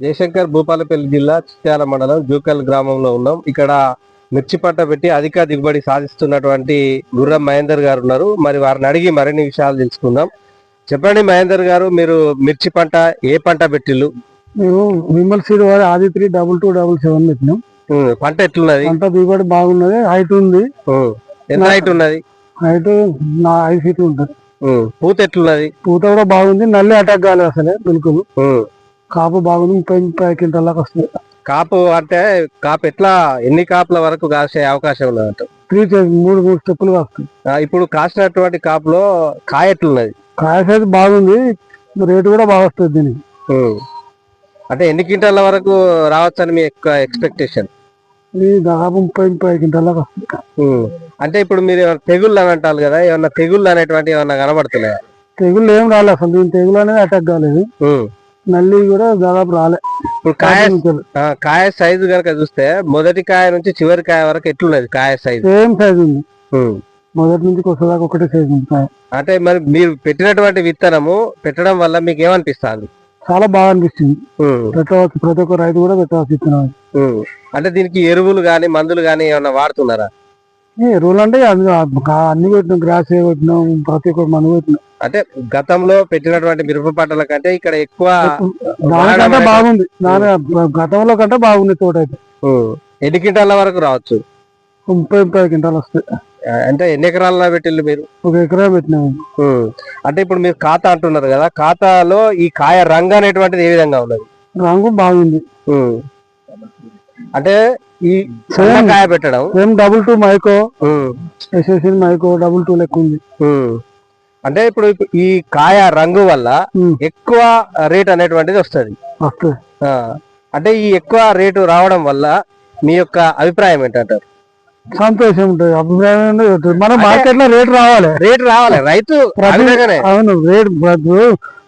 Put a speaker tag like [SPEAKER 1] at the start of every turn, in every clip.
[SPEAKER 1] జయశంకర్ భూపాలపల్లి జిల్లా చిట్యాల మండలం జూకల్ గ్రామంలో ఉన్నాం. ఇక్కడ మిర్చి పంట పెట్టి అధిక దిగుబడి సాధిస్తున్నటువంటి గుర్రం మహేందర్ గారు ఉన్నారు. మరి వారిని అడిగి మరిన్ని విషయాలు తెలుసుకుందాం. చెప్పండి మహేందర్ గారు మీరు మిర్చి పంట ఏ పంట పెట్టిల్లు?
[SPEAKER 2] మేము విమల్ సీడ్ వారి Aadi three double two double seven పెట్టినాం.
[SPEAKER 1] పంట ఎట్లున్నది?
[SPEAKER 2] పంట దిగుబడి బాగున్నది హైట్ ఉంది.
[SPEAKER 1] ఎంత హైట్ ఉన్నది?
[SPEAKER 2] హైట్ నా ఐదు ఫీట్ ఉంటుంది.
[SPEAKER 1] పూత ఎట్లున్నది?
[SPEAKER 2] పూత కూడా బాగుంది నల్లి అటాక్ కాలేదు అసలే బిల్కుల్ కాపు బాగుంది ముప్పై ముప్పై క్వింటల్ దాకా వస్తుంది.
[SPEAKER 1] కాపు అంటే కాపు ఎట్లా ఎన్ని కాపుల వరకు కాసే అవకాశం ఉన్నదంట?
[SPEAKER 2] త్రీ మూడు మూడు స్టెప్పులు
[SPEAKER 1] ఆ, ఇప్పుడు కాసినటువంటి కాపులో కాయ ఎట్లున్నది
[SPEAKER 2] కాయ సైజ్ బాగుంది రేటు కూడా బాగా వస్తుంది దీనికి.
[SPEAKER 1] అంటే ఎన్ని క్వింటాల వరకు రావచ్చని మీ యొక్క ఎక్స్పెక్టేషన్?
[SPEAKER 2] దాదాపు ముప్పై ముప్పై క్వింటల్ దాకా వస్తుంది
[SPEAKER 1] అంటే ఇప్పుడు మీరు ఏమైనా తెగుళ్ళు అని అంటారు కదా ఏమన్నా తెగుళ్ళు అనేటువంటి ఏమన్నా కనబడుతున్నాయా?
[SPEAKER 2] తెగులు ఏం రాలేదు అసలు దీని తెగులు అనేది అటాక్ కాలేదు. నల్లి కూడా దాదాపు రాలే.
[SPEAKER 1] ఇప్పుడు కాయ ఆ, కాయ సైజు కనుక చూస్తే మొదటి కాయ నుంచి చివరి కాయ వరకు ఎట్లున్నది కాయ సైజు
[SPEAKER 2] సేమ్ సైజ్ ఉంది.
[SPEAKER 1] ఉమ్.
[SPEAKER 2] మొదటి నుంచి కొత్తదాకా ఒకటే సైజ్ ఉంది కాయ.
[SPEAKER 1] అంటే మరి మీరు పెట్టినటువంటి విత్తనము పెట్టడం వల్ల మీకు ఏమనిపిస్తుంది?
[SPEAKER 2] చాలా బాగా అనిపిస్తుంది. పెట్టవచ్చు ప్రతి ఒక్క రైతు కూడా పెట్టవచ్చు
[SPEAKER 1] అంటే దీనికి ఎరువులు గాని మందులు గాని ఏమన్నా వాడుతున్నారా?
[SPEAKER 2] ఎరువులు అంటే అన్ని పెట్టినాం గ్రాస్ పెట్టినాం ప్రతి ఒక్క మందు పెట్టినాం
[SPEAKER 1] అంటే గతంలో పెట్టినటువంటి మిరప పంటల కంటే ఇక్కడ ఎక్కువ
[SPEAKER 2] దానికంటే బాగుంది. దాని గతంలో కంటే బాగుంది తోట అయితే
[SPEAKER 1] ఎన్ని క్వింటాల వరకు రావచ్చు?
[SPEAKER 2] ముప్పై ముప్పై క్వింటాలు వస్తాయి.
[SPEAKER 1] అంటే ఎన్ని ఎకరాల పెట్టిల్లు మీరు?
[SPEAKER 2] ఒక ఎకరా పెట్టినాం.
[SPEAKER 1] ఉమ్. అంటే ఇప్పుడు మీరు ఖాతా అంటున్నారు కదా ఖాతాలో ఈ కాయ రంగు అనేటువంటిది ఏ విధంగా ఉన్నది?
[SPEAKER 2] రంగు బాగుంది.
[SPEAKER 1] అంటే ఈ సన్న కాయ పెట్టడం.
[SPEAKER 2] సేమ్ డబుల్ టూ మైకో. మైకో డబుల్ టూ లెక్క ఉంది.
[SPEAKER 1] అంటే ఇప్పుడు ఈ కాయ రంగు వల్ల. ఎక్కువ రేట్ అనేటువంటిది వస్తుంది. అంటే ఈ ఎక్కువ రేటు రావడం వల్ల మీ యొక్క అభిప్రాయం ఏంటంటారు?
[SPEAKER 2] సంతోషం ఉంటుంది. అభిప్రాయం. మన మార్కెట్లో రేట్ రావాలి.
[SPEAKER 1] రేటు రావాలి. రైతు.
[SPEAKER 2] అవును రేట్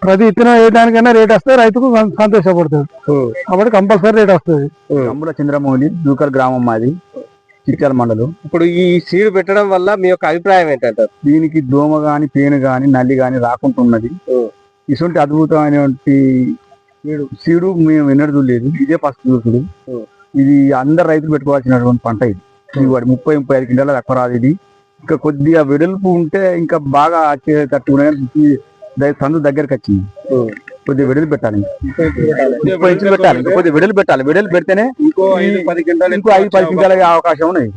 [SPEAKER 2] ప్రతి- విత్తనం ఏ దానికైనా రేట్ వస్తే రైతుకు సం- సంతోషపడతాడు
[SPEAKER 1] ఉమ్,
[SPEAKER 2] కాబట్టి కంపల్సరీ రేట్ వస్తుంది.
[SPEAKER 1] ఉమ్.
[SPEAKER 3] తమ్ముల చంద్రమౌళి జూకర్ గ్రామం మాది చిట్యాల మండలం.
[SPEAKER 1] ఇప్పుడు ఈ సీడ్ పెట్టడం వల్ల మీ యొక్క అభిప్రాయం ఏంటంటారు?
[SPEAKER 3] దీనికి దోమ గాని పేను గాని నల్లి గాని రాకుంటున్నది.
[SPEAKER 1] ఓ.
[SPEAKER 3] ఇటువంటి అద్భుతమైనటువంటి సీడు సీడు మేము ఎన్నడూ చూడలేదు. ఇదే ఫస్ట్ చూసుడు. ఇది అందరు రైతులు పెట్టుకోవాల్సినటువంటి పంట ఇది. దిగుబడి ముప్పై ముప్పై ఐదు కింటాల తక్కువ రాదు ఇది. ఇంకా కొద్దిగా వెడల్పు ఉంటే ఇంకా బాగా వచ్చేటట్టు సందు దగ్గరికి వచ్చింది. కొద్దిగా వెడలు పెట్టాలి. ముప్పై ఇంచులు పెట్టాలి. ఇంకా కొద్దిగా వెడలు పెట్టాలి. వెడలు పెడితేనే
[SPEAKER 1] ఇంకో
[SPEAKER 3] ఐదు,
[SPEAKER 1] పది క్వింటాలు
[SPEAKER 3] ఇంకో ఐదు పది అవకాశం ఉన్నది.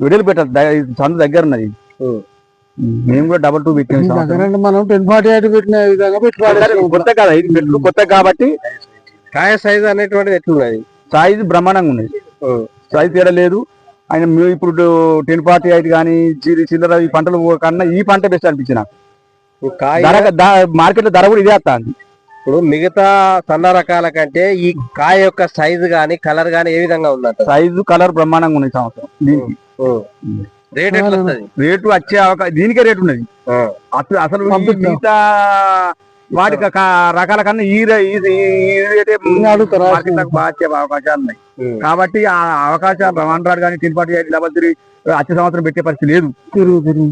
[SPEAKER 3] వెడలు పెట్టాలి. సందు దగ్గర ఉన్నది. మేము కూడా డబల్ టూ పెట్టాం ఈ సంవత్సరం.
[SPEAKER 2] దగ్గర మనం టెన్ ఫార్టీ ఎయిట్ పెట్టిన విధంగా పెట్టుకోవాలి.
[SPEAKER 3] కొత్త కదా ఇది పెట్టుడు కొత్త కాబట్టి
[SPEAKER 1] కాయ సైజ్ అనేటువంటిది ఎట్లున్నది?
[SPEAKER 3] సైజు బ్రహ్మాండంగా ఉన్నది. సైజు తేడా లేదు. ఆయన మేము ఇప్పుడు టెన్ ఫార్టీ ఎయిట్ కానీ చిల్లర ఈ పంటలు కన్నా ఈ పంట బెస్ట్ అనిపించింది నాకు.
[SPEAKER 1] మార్కెట్లో
[SPEAKER 3] ధర కూడా ఇదే వస్తుంది
[SPEAKER 1] ఇప్పుడు మిగతా సన్న రకాల కంటే ఈ కాయ యొక్క సైజు గాని కలర్ గాని ఏ విధంగా ఉందంట?
[SPEAKER 3] సైజు కలర్ బ్రహ్మాండంగా ఉన్నది ఈ సంవత్సరం. దీనికి.
[SPEAKER 1] రేట్
[SPEAKER 3] రేటు వచ్చే అవకాశం దీనికే రేటు ఉన్నది. అసలు. మిగతా వాటి రకాల కన్నా ఈ వచ్చే అవకాశాలు ఉన్నాయి. కాబట్టి ఆ అవకాశాలు వన్ రాడ్ కానీ ten forty eight double three వచ్చే సంవత్సరం పెట్టే పరిస్థితి లేదు.
[SPEAKER 2] తిరుగు తిరుగు.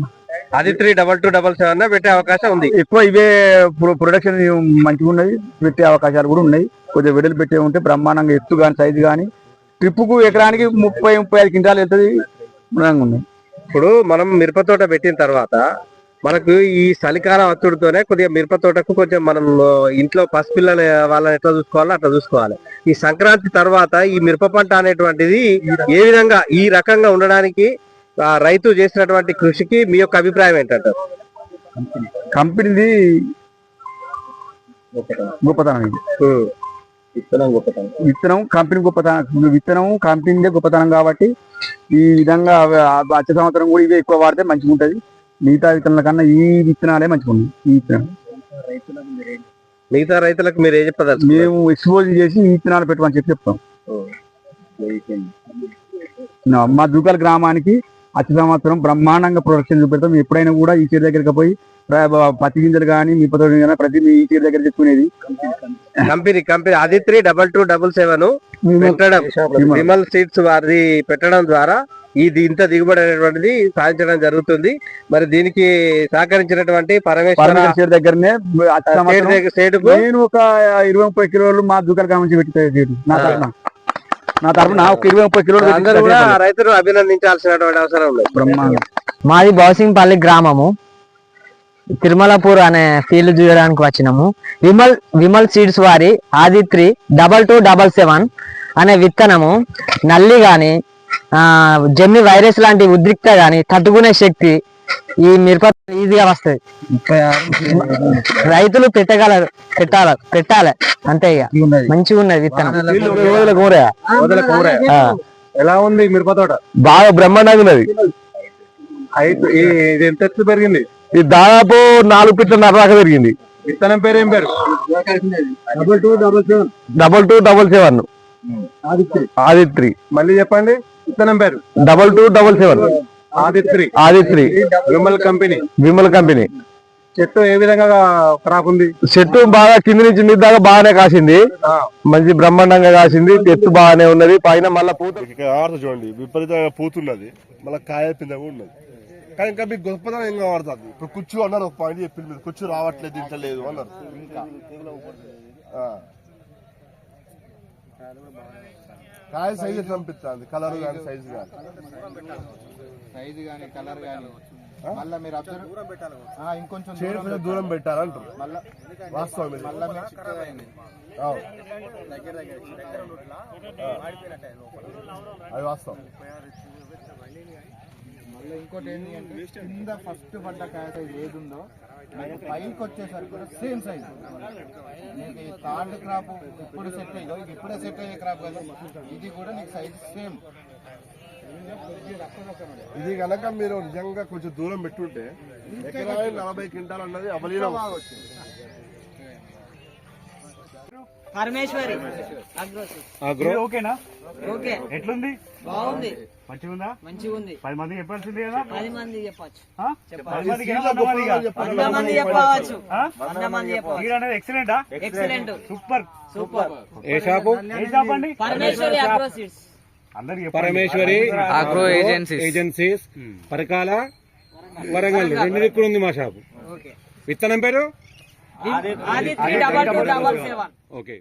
[SPEAKER 1] అది three double two double seven పెట్టే అవకాశం ఉంది.
[SPEAKER 3] ఎక్కువ ఇవే ప్రొ- ప్రొడక్షన్ మంచిగా ఉన్నది పెట్టే అవకాశాలు కూడా ఉన్నాయి. కొద్దిగా వెడలు పెట్టే ఉంటే బ్రహ్మాండంగా ఎత్తు కానీ సైజు కానీ ట్రిప్పుకు ఎకరానికి ముప్పై ముప్పై ఐదు క్వింటాలు వెళ్తుంది ఉన్నాయి.
[SPEAKER 1] ఇప్పుడు మనం మిరప తోట పెట్టిన తర్వాత మనకు ఈ చలికాలం అత్తుడితోనే కొద్దిగా మిరప తోటకు కొంచెం మనం ఇంట్లో పసిపిల్లల వాళ్ళని ఎట్లా చూసుకోవాలో అట్లా చూసుకోవాలి. ఈ సంక్రాంతి తర్వాత ఈ మిరప పంట అనేటువంటిది ఏ విధంగా ఈ రకంగా ఉండడానికి రైతు చేసినటువంటి కృషికి మీ యొక్క అభిప్రాయం ఏంటంటారు?
[SPEAKER 3] కంపెనీది గొప్పతనం ఇది. విత్తనం కంపెనీ గొప్పతనం. విత్తనం కంపెనీ గొప్పతనం కాబట్టి ఈ విధంగా వచ్చే సంవత్సరం కూడా ఇవే ఎక్కువ వాడితే మంచిగా ఉంటది. మిగతా విత్తనాల కన్నా ఈ విత్తనాలే మంచిగా ఉన్నాయి. ఈ విత్తనం.
[SPEAKER 1] మిగతా రైతులకు మీరు ఏం చెప్పదలుచు
[SPEAKER 3] మేము ఎక్స్పోజ్ చేసి ఈ విత్తనాలు పెట్టమని చెప్పి చెప్తాం. నా- మా దూకాల గ్రామానికి వచ్చే సంవత్సరం బ్రహ్మాండంగా ప్రొడక్షన్ చూపెడతాం. ఎప్పుడైనా కూడా ఈ చీర దగ్గరికి పోయి పత్తి గింజలు కానీ మిరప తోట కానీ ప్రతి ఈ చీర దగ్గర తెచ్చుకునేది.
[SPEAKER 1] కంపెనీ కంపెనీ అది three double two double seven పెట్టడం విమల్ సీడ్స్ వారిది పెట్టడం ద్వారా ఇది ఇంత దిగుబడి అనేటువంటిది సాధించడం జరుగుతుంది. మరి దీనికి సహకరించినటువంటి పరమేశ్వర
[SPEAKER 3] దగ్గరనే నేను ఒక ఇరవై ముప్పై కిలోలు మా దుకాణ కామించి పెట్టి నా తరఫున ఒక ఇరవై ముప్పై కిలోలు
[SPEAKER 1] అందరూ కూడా
[SPEAKER 3] పెట్టి
[SPEAKER 1] రైతులు అభినందించాల్సినటువంటి అవసరం ఉంది.
[SPEAKER 3] బ్రహ్మాండం.
[SPEAKER 4] మాది బౌసింగ్పల్లి గ్రామము. తిరుమలపూర్ అనే ఫీల్డ్ చూడడానికి వచ్చినాము. విమల్ విమల్ సీడ్స్ వారి Aditri double two double seven అనే విత్తనము. నల్లి గాని ఆ, జమ్మి వైరస్ లాంటి ఉద్రిక్త గాని తట్టుకునే శక్తి ఈ మిరప ఈజీగా వస్తుంది. రైతులు పెట్టగలరు పెట్టాల పెట్టాలి. అంతే ఇక మంచిగా ఉన్నది విత్తనం.
[SPEAKER 1] ఎలా ఉంది మిరప తోట?
[SPEAKER 3] బాగా బ్రహ్మాండంగా ఉన్నది.
[SPEAKER 1] ఎంత ఎత్తు పెరిగింది?
[SPEAKER 3] ఇది దాదాపు నాలుగు పిట్ల నరదాకా పెరిగింది.
[SPEAKER 1] విత్తనం పేరు ఏం పేరు?
[SPEAKER 2] Double two double seven.
[SPEAKER 3] Double two double seven. Aditri.
[SPEAKER 1] మళ్ళీ చెప్పండి. విత్తనం పేరు?
[SPEAKER 3] Double two double seven.
[SPEAKER 1] Aditri
[SPEAKER 3] Aditri
[SPEAKER 1] Vimal company.
[SPEAKER 3] Vimal company.
[SPEAKER 1] చెట్టు ఏ విధంగా క్రాప్ ఉంది?
[SPEAKER 3] చెట్టు బాగా కింది నుంచి మీద దాకా బాగానే కాసింది.
[SPEAKER 1] ఆ,
[SPEAKER 3] మంచి బ్రహ్మాండంగా కాసింది. ఎత్తు బాగానే ఉన్నది. పైన మళ్ళా పూత
[SPEAKER 5] చూడండి. విపరీతమైన పూతున్నది. మళ్ళీ కాయ పింద కూడా ఉన్నది. కానీ ఇంకా మీకు గొప్పతనం ఏం కనబడుతుంది? ఇప్పుడు కుచ్చు అన్నారు ఒక పాయింట్ చెప్పింది మీరు. కుచ్చు రావట్లేదు తింటలేదు అన్నారు. ఇంకా. ఆ. కాయ సైజ్ అనిపిస్తుంది కలర్ కానీ సైజ్. కానీ
[SPEAKER 6] సైజు గానీ కలర్ గానీ. మళ్ళీ మీరు అబ్జర్వ్ ఆ, ఇంకొంచెం
[SPEAKER 5] చేను కొంచెం దూరం వాస్తవం ఇది.
[SPEAKER 6] మళ్ళీ అయింది.
[SPEAKER 5] అవును. అది వాస్తవం.
[SPEAKER 6] మళ్ళీ ఇంకోటి ఏంటి అంటే కింద ఫస్ట్ పడ్డ కాయ సైజ్ ఏది ఉందో మీకు పైకి వచ్చేసరికి కూడా సేమ్ సైజ్ మీకు ఈ థర్డ్ క్రాప్ ఇప్పుడు సెట్ అయ్యో ఇది ఇప్పుడే సెట్ అయ్యే క్రాప్ కదా. ఇది కూడా నీకు సైజ్ సేమ్
[SPEAKER 5] ఇది కనుక మీరు నిజంగా కొంచెం దూరం పెట్టుంటే ఎకరాయి నలభై క్వింటాల్ అన్నది అవలీలం
[SPEAKER 7] పరమేశ్వరి.
[SPEAKER 5] అగ్రో.
[SPEAKER 8] ఓకేనా?
[SPEAKER 7] ఓకే.
[SPEAKER 8] ఎట్లుంది?
[SPEAKER 7] బాగుంది.
[SPEAKER 8] మంచిగా ఉందా
[SPEAKER 7] మంచిగా ఉంది
[SPEAKER 8] పది మందికి చెప్పాల్సింది కదా?
[SPEAKER 7] పది మంది చెప్పచ్చు. మంది చెప్పవచ్చు. మంది
[SPEAKER 8] ఎక్సలెంటా
[SPEAKER 7] ఎక్సలెంట్
[SPEAKER 8] సూపర్
[SPEAKER 7] సూపర్
[SPEAKER 8] ఏ షాపు? ఏ షాప్ అండి?
[SPEAKER 7] పరమేశ్వరి అగ్రో సీడ్స్
[SPEAKER 8] అందరికి
[SPEAKER 9] Parameshwari agro agencies agencies Parakala Warangal. రెండు దిక్కులు ఉంది మా షాపు.
[SPEAKER 7] ఓకే.
[SPEAKER 9] విత్తనం పేరు? ఓకే.